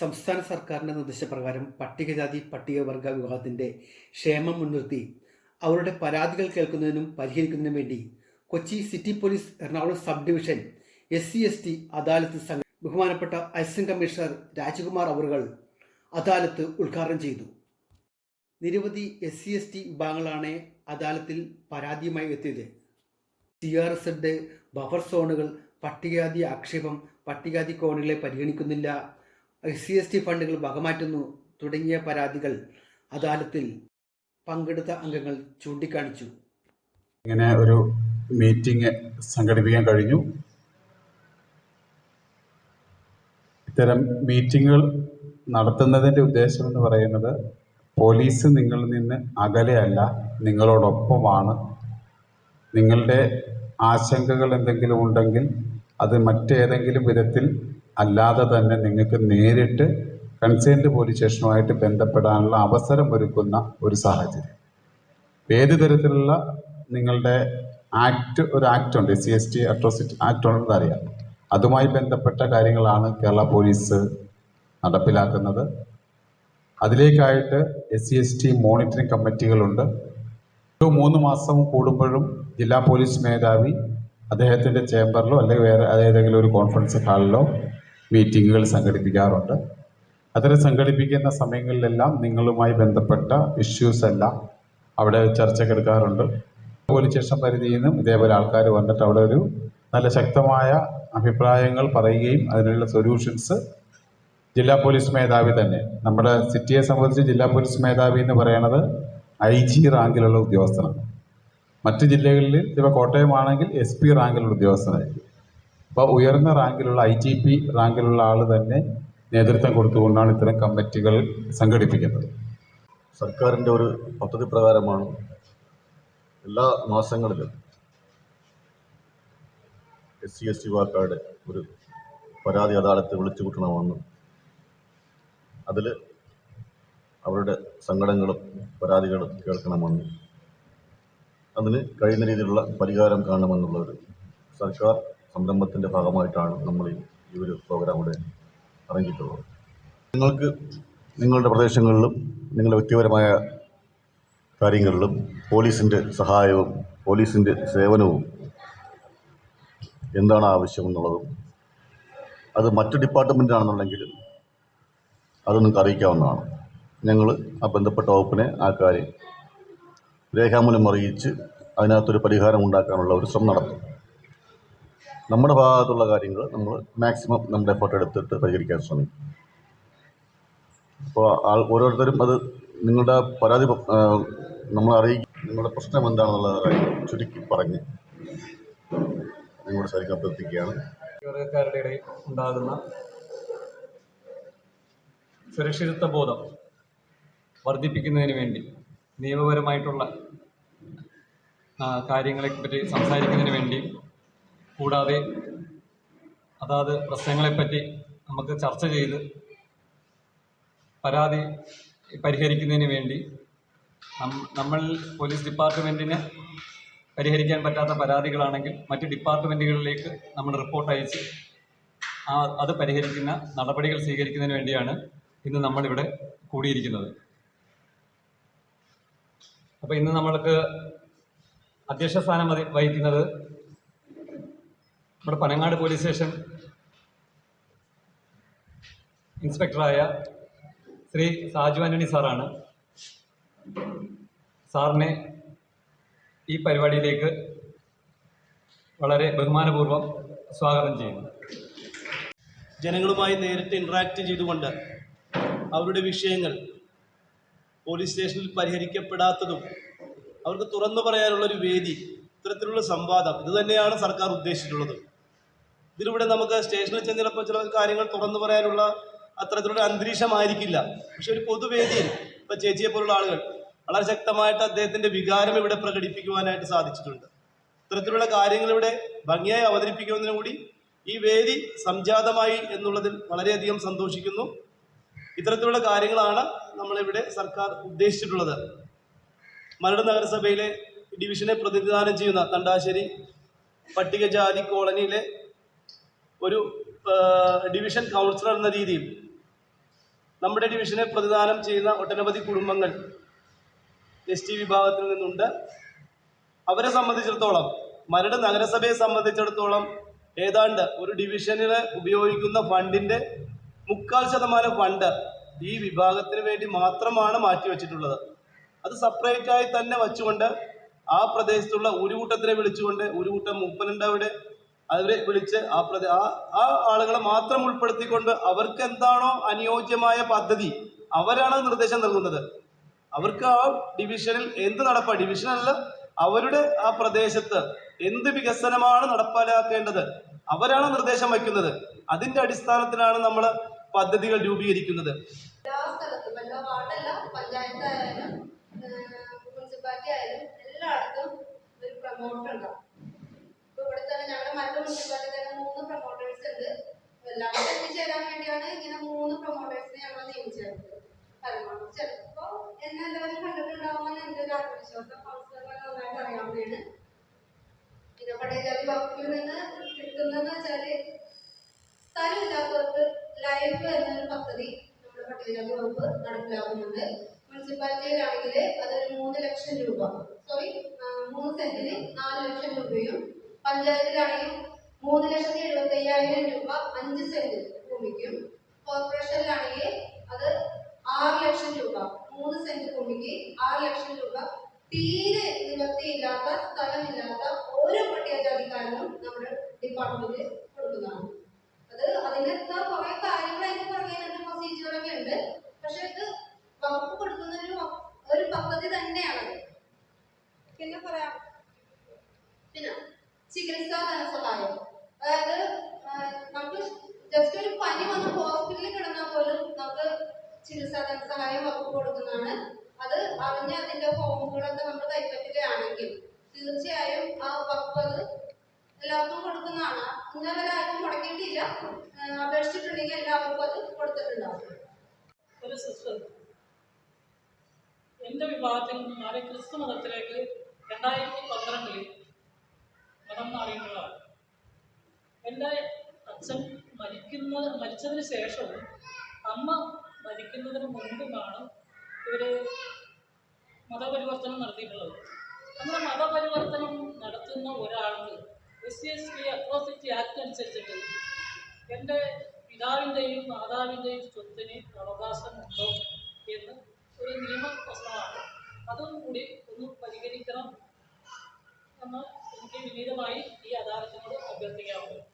സംസ്ഥാന സർക്കാരിന്റെ നിർദ്ദേശപ്രകാരം പട്ടികജാതി പട്ടികവർഗ വിഭാഗത്തിന്റെ ക്ഷേമം മുൻനിർത്തി അവരുടെ പരാതികൾ കേൾക്കുന്നതിനും പരിഹരിക്കുന്നതിനും വേണ്ടി Kochi city police Ernakulam sub division S C S T adalat സംഘം ബഹുമാനപ്പെട്ട അസിസ്റ്റന്റ് കമ്മീഷണർ രാജകുമാർ അവറുകൾ അദാലത്ത് ഉദ്ഘാടനം ചെയ്തു. നിരവധി എസ് സി എസ് ടി വിഭാഗങ്ങളാണ് അദാലത്തിൽ പരാതിയുമായി എത്തിയത്. സി ആർ എസ് ബഫർ സോണുകൾ പട്ടികജാതി ആക്ഷേപം പട്ടികജാതി കോണുകളെ പരിഗണിക്കുന്നില്ല സി എസ് ടി ഫണ്ടുകൾ വകമാറ്റുന്നു. തുടങ്ങിയ പരാതികൾ അദാലത്തിൽ പങ്കെടുത്ത അംഗങ്ങൾ ചൂണ്ടിക്കാണിച്ചു. ഇങ്ങനെ ഒരു മീറ്റിംഗ് സംഘടിപ്പിക്കാൻ കഴിഞ്ഞു. ഇത്തരം മീറ്റിങ്ങുകൾ നടത്തുന്നതിന്റെ ഉദ്ദേശം എന്ന് പറയുന്നത് പോലീസ് നിങ്ങളിൽ നിന്ന് അകലെയല്ല നിങ്ങളോടൊപ്പമാണ്. നിങ്ങളുടെ ആശങ്കകൾ എന്തെങ്കിലും ഉണ്ടെങ്കിൽ അത് മറ്റേതെങ്കിലും വിധത്തിൽ അല്ലാതെ തന്നെ നിങ്ങൾക്ക് നേരിട്ട് കൺസേൺഡ് പോലീസ് സ്റ്റേഷനുമായിട്ട് ബന്ധപ്പെടാനുള്ള അവസരം ഒരുക്കുന്ന ഒരു സാഹചര്യം. ഏത് തരത്തിലുള്ള നിങ്ങളുടെ ആക്ട് ഒരു ആക്ട് ഉണ്ട് C S T atrocity act ഉണ്ടെന്ന് അറിയാം. അതുമായി ബന്ധപ്പെട്ട കാര്യങ്ങളാണ് കേരള പോലീസ് നടപ്പിലാക്കുന്നത്. അതിലേക്കായിട്ട് S C S T monitoring കമ്മിറ്റികളുണ്ട് ഓരോ മൂന്ന് മാസം കൂടുമ്പോഴും ജില്ലാ പോലീസ് മേധാവി അദ്ദേഹത്തിന്റെ ചേംബറിലോ അല്ലെങ്കിൽ വേറെ ഏതെങ്കിലും ഒരു കോൺഫറൻസ് ഹാളിലോ മീറ്റിങ്ങുകൾ സംഘടിപ്പിക്കാറുണ്ട്. അത്തരം സംഘടിപ്പിക്കുന്ന സമയങ്ങളിലെല്ലാം നിങ്ങളുമായി ബന്ധപ്പെട്ട ഇഷ്യൂസ് എല്ലാം അവിടെ ചർച്ചക്കെടുക്കാറുണ്ട് പോലീസ് സ്റ്റേഷൻ പരിധിയിൽ നിന്നും ഇതേപോലെ ആൾക്കാർ വന്നിട്ട് അവിടെ ഒരു നല്ല ശക്തമായ അഭിപ്രായങ്ങൾ പറയുകയും അതിനുള്ള സൊല്യൂഷൻസ് ജില്ലാ പോലീസ് മേധാവി തന്നെ നമ്മുടെ സിറ്റിയെ സംബന്ധിച്ച് ജില്ലാ പോലീസ് മേധാവി എന്ന് പറയുന്നത് ഐ ജി റാങ്കിലുള്ള ഉദ്യോഗസ്ഥനാണ്. മറ്റ് ജില്ലകളിൽ ഇപ്പോൾ കോട്ടയമാണെങ്കിൽ എസ് പി റാങ്കിലുള്ള ഉദ്യോഗസ്ഥനായിരിക്കും. അപ്പോൾ ഉയർന്ന റാങ്കിലുള്ള ഐ ജി പി റാങ്കിലുള്ള ആൾ തന്നെ നേതൃത്വം കൊടുത്തുകൊണ്ടാണ് ഇത്തരം കമ്മിറ്റികൾ സംഘടിപ്പിക്കുന്നത്. സർക്കാരിന്റെ ഒരു പദ്ധതി പ്രകാരമാണ് എല്ലാ മാസങ്ങളിലും എസ് സി എസ് ടി വാക്കാരുടെ ഒരു പരാതി അദാലത്ത് വിളിച്ചു കൂട്ടണമെന്നും അതിൽ അവരുടെ സങ്കടങ്ങളും പരാതികളും കേൾക്കണമെന്നും അതിന് കഴിയുന്ന രീതിയിലുള്ള പരിഹാരം കാണണമെന്നുള്ളൊരു സർക്കാർ സംരംഭത്തിന്റെ ഭാഗമായിട്ടാണ് നമ്മൾ ഈ ഒരു പ്രോഗ്രാം ഇവിടെ ഇറങ്ങിയിട്ടുള്ളത് നിങ്ങൾക്ക് നിങ്ങളുടെ പ്രദേശങ്ങളിലും നിങ്ങളുടെ വ്യക്തിപരമായ കാര്യങ്ങളിലും പോലീസിന്റെ സഹായവും പോലീസിന്റെ സേവനവും എന്താണ് ആവശ്യമെന്നുള്ളതും അത് മറ്റ് ഡിപ്പാർട്ട്മെന്റാണെന്നുണ്ടെങ്കിൽ അത് നിങ്ങൾക്ക് അറിയിക്കാവുന്നതാണ്. ഞങ്ങൾ ആ ബന്ധപ്പെട്ട വകുപ്പിനെ ആ കാര്യം രേഖാമൂലം അറിയിച്ച് അതിനകത്തൊരു പരിഹാരം ഉണ്ടാക്കാനുള്ള ഒരു ശ്രമം നടത്തും. നമ്മുടെ ഭാഗത്തുള്ള കാര്യങ്ങൾ നമ്മൾ മാക്സിമം നമ്മുടെ എഫേർട്ട് എടുത്തിട്ട് പരിഹരിക്കാൻ ശ്രമിക്കും. അപ്പോൾ ആൾ ഓരോരുത്തരും അത് നിങ്ങളുടെ പരാതി നമ്മൾ അറിയിക്കും നിങ്ങളുടെ പ്രശ്നം എന്താണെന്നുള്ള കാര്യം ചുരുക്കി പറഞ്ഞ് നിങ്ങളുടെ ശരിക്കും അഭ്യർത്ഥിക്കുകയാണ്. വർഗക്കാരുടെ ഇടയിൽ ഉണ്ടാകുന്ന സുരക്ഷിതത്വ ബോധം വർദ്ധിപ്പിക്കുന്നതിന് വേണ്ടി നിയമപരമായിട്ടുള്ള കാര്യങ്ങളെപ്പറ്റി സംസാരിക്കുന്നതിന് വേണ്ടി കൂടാതെ അതാത് പ്രശ്നങ്ങളെപ്പറ്റി നമുക്ക് ചർച്ച ചെയ്ത് പരാതി പരിഹരിക്കുന്നതിന് വേണ്ടി നമ്മൾ പോലീസ് ഡിപ്പാർട്ട്മെന്റിന് പരിഹരിക്കാൻ പറ്റാത്ത പരാതികളാണെങ്കിൽ മറ്റ് ഡിപ്പാർട്ട്മെന്റുകളിലേക്ക് നമ്മൾ റിപ്പോർട്ട് അയച്ച് ആ അത് പരിഹരിക്കുന്ന നടപടികൾ സ്വീകരിക്കുന്നതിന് വേണ്ടിയാണ് ഇന്ന് നമ്മളിവിടെ കൂടിയിരിക്കുന്നത്. അപ്പോൾ ഇന്ന് നമ്മൾക്ക് അധ്യക്ഷ സ്ഥാനം വഹിക്കുന്നത് നമ്മുടെ പനങ്ങാട് പോലീസ് സ്റ്റേഷൻ ഇൻസ്പെക്ടറായ ശ്രീ സാജു ആന്റണി സാറാണ്. സാറിനെ ഈ പരിപാടിയിലേക്ക് വളരെ ബഹുമാനപൂർവം സ്വാഗതം ചെയ്യുന്നു. ജനങ്ങളുമായി നേരിട്ട് ഇൻട്രാക്ട് ചെയ്തുകൊണ്ട് അവരുടെ വിഷയങ്ങൾ പോലീസ് സ്റ്റേഷനിൽ പരിഹരിക്കപ്പെടാത്തതും അവർക്ക് തുറന്നു പറയാനുള്ളൊരു വേദി ഇത്തരത്തിലുള്ള സംവാദം ഇത് തന്നെയാണ് സർക്കാർ ഉദ്ദേശിച്ചിട്ടുള്ളത്. ഇതിലൂടെ നമുക്ക് സ്റ്റേഷനിൽ ചെന്ന് ചിലപ്പോൾ ചില കാര്യങ്ങൾ തുറന്നു പറയാനുള്ള അത്തരത്തിലുള്ള അന്തരീക്ഷമായിരിക്കില്ല. പക്ഷെ ഒരു പൊതുവേദിയിൽ ഇപ്പം ചേച്ചിയെ പോലുള്ള ആളുകൾ വളരെ ശക്തമായിട്ട് അദ്ദേഹത്തിന്റെ വികാരം ഇവിടെ പ്രകടിപ്പിക്കുവാനായിട്ട് സാധിച്ചിട്ടുണ്ട്. ഇത്തരത്തിലുള്ള കാര്യങ്ങൾ ഇവിടെ ഭംഗിയായി അവതരിപ്പിക്കുന്നതിനു കൂടി ഈ വേദി സംജാതമായി എന്നുള്ളതിൽ വളരെയധികം സന്തോഷിക്കുന്നു. ഇത്തരത്തിലുള്ള കാര്യങ്ങളാണ് നമ്മളിവിടെ സർക്കാർ ഉദ്ദേശിച്ചിട്ടുള്ളത്. മരട് നഗരസഭയിലെ ഡിവിഷനെ പ്രതിനിധാനം ചെയ്യുന്ന തണ്ടാശ്ശേരി പട്ടികജാതി കോളനിയിലെ ഒരു ഡിവിഷൻ കൗൺസിലർ എന്ന രീതിയിൽ നമ്മുടെ ഡിവിഷനെ പ്രതിദാനം ചെയ്യുന്ന ഒട്ടനവധി കുടുംബങ്ങൾ എസ് ടി വിഭാഗത്തിൽ നിന്നുണ്ട്. അവരെ സംബന്ധിച്ചിടത്തോളം മരട് നഗരസഭയെ സംബന്ധിച്ചിടത്തോളം ഏതാണ്ട് ഒരു ഡിവിഷനിൽ ഉപയോഗിക്കുന്ന ഫണ്ടിന്റെ മുക്കാൽ ശതമാനം ഫണ്ട് ഈ വിഭാഗത്തിന് വേണ്ടി മാത്രമാണ് മാറ്റിവെച്ചിട്ടുള്ളത് അത് സെപ്പറേറ്റായി തന്നെ വച്ചുകൊണ്ട് ആ പ്രദേശത്തുള്ള ഒരു കൂട്ടത്തിനെ വിളിച്ചുകൊണ്ട് ഒരു കൂട്ടം മൂപ്പനുണ്ട് അവിടെ അവരെ വിളിച്ച് ആ പ്രതി ആ ആ ആളുകളെ മാത്രം ഉൾപ്പെടുത്തിക്കൊണ്ട് അവർക്ക് എന്താണോ അനുയോജ്യമായ പദ്ധതി അവരാണ് നിർദ്ദേശം നൽകുന്നത്. അവർക്ക് ആ ഡിവിഷനിൽ എന്ത് നടപ്പാ ഡിവിഷനല്ല അവരുടെ ആ പ്രദേശത്ത് എന്ത് വികസനമാണ് നടപ്പാലാക്കേണ്ടത് അവരാണ് നിർദ്ദേശം വയ്ക്കുന്നത്. അതിന്റെ അടിസ്ഥാനത്തിലാണ് നമ്മൾ പദ്ധതികൾ രൂപീകരിക്കുന്നത്. എല്ലാ സ്ഥലത്തും മുനിസിപ്പാലിറ്റി ആയാലും എല്ലായിടത്തും ഒരു പ്രൊമോട്ടർ ഉണ്ടാവും. തന്നെ മൂന്ന് പ്രൊമോട്ടേഴ്സ് ഉണ്ട് എല്ലാവരും എത്തിച്ചേരാൻ വേണ്ടിയാണ് ഇങ്ങനെ മൂന്ന് പ്രൊമോട്ടേഴ്സിനെ ഞങ്ങൾ നിയമിച്ചത്. പരമാവധി. ചിലപ്പോ എന്നെ എല്ലാവരും കണ്ടിട്ടുണ്ടാവുമെന്ന് എന്റെ ഒരു ആത്മവിശ്വാസം കൗൺസിലർമാർ നന്നായിട്ട് അറിയാവുന്നതാണ് പിന്നെ പട്ടികജാതി വകുപ്പിൽ നിന്ന് കിട്ടുന്നതെന്ന് വെച്ചാൽ ലൈഫ് എന്നൊരു പദ്ധതി നമ്മുടെ പട്ടികജാതി വകുപ്പ് നടപ്പിലാക്കുന്നുണ്ട്. മുനിസിപ്പാലിറ്റിയിലാണെങ്കിൽ അതൊരു മൂന്ന് ലക്ഷം രൂപ. സോറി മൂന്ന് സെന്റിന് നാല് ലക്ഷം രൂപയും പഞ്ചായത്തിലാണെങ്കിൽ മൂന്ന് ലക്ഷത്തി എഴുപത്തി അയ്യായിരം രൂപ അഞ്ച് സെന്റ് ഭൂമിക്കും കോർപ്പറേഷനിലാണെങ്കിൽ അത് ആറ് ലക്ഷം രൂപ. മൂന്ന് സെന്റ് ഭൂമിക്ക് ആറ് ലക്ഷം രൂപ. തീരെ നിവൃത്തിയില്ലാത്ത സ്ഥലമില്ലാത്ത ഓരോ പട്ടികജാതിക്കാരനും നമ്മുടെ ഡിപ്പാർട്ട്മെന്റ് കൊടുക്കുന്നതാണ് അത് അതിനകത്ത് കുറെ കാര്യങ്ങൾ അതിന് പറയാനുണ്ട് പ്രൊസീജിയറൊക്കെ ഉണ്ട് പക്ഷെ ഇത് വകുപ്പ് കൊടുക്കുന്ന ഒരു വ- ഒരു പദ്ധതി തന്നെയാണത് പിന്നെ പറയാം പിന്നെ ചികിത്സാ ധനസഹായം അതായത് ആ, നമുക്ക് ജസ്റ്റ് ഒരു പനി വന്ന് ഹോസ്പിറ്റലിൽ കിടന്നാൽ പോലും നമുക്ക് ചികിത്സാ ധനസഹായം വകുപ്പ് കൊടുക്കുന്നതാണ്. അത് അറിഞ്ഞ് അതിന്റെ ഫോമുകളൊക്കെ നമ്മൾ കൈപ്പറ്റുകയാണെങ്കിൽ തീർച്ചയായും ആ വകുപ്പ് അത് എല്ലാവർക്കും കൊടുക്കുന്നതാണ്. ഇന്നവരെ ആരും മുടക്കിയിട്ടില്ല. ആ, അപേക്ഷിച്ചിട്ടുണ്ടെങ്കിൽ എല്ലാവർക്കും അത് കൊടുത്തിട്ടുണ്ടാവും. ഒരു സിസ്റ്റർ എന്റെ വിഭാഗത്തിൽ മാറി ക്രിസ്തു മതത്തിലേക്ക് രണ്ടായിരത്തി പന്ത്രണ്ടിൽ മതം മാറിയിട്ടുള്ളതാണ്. എന്റെ അച്ഛൻ മരിക്കുന്ന മരിച്ചതിന് ശേഷവും അമ്മ മരിക്കുന്നതിന് മുൻപുമാണ് ഇവർ മതപരിവർത്തനം നടത്തിയിട്ടുള്ളത്. അങ്ങനെ മതപരിവർത്തനം നടത്തുന്ന ഒരാൾക്ക് S C S T atrocity act അനുസരിച്ചിട്ട് എന്റെ പിതാവിന്റെയും മാതാവിന്റെയും സ്വത്തിന് അവകാശമുണ്ടോ എന്ന് ഒരു നിയമ പ്രശ്നമാണ് അതും കൂടി ഒന്ന് പരിഹരിക്കണം എന്ന് എനിക്ക് വിനീതമായി ഈ അദാലത്തിനോട് അഭ്യർത്ഥിക്കാവുന്നത്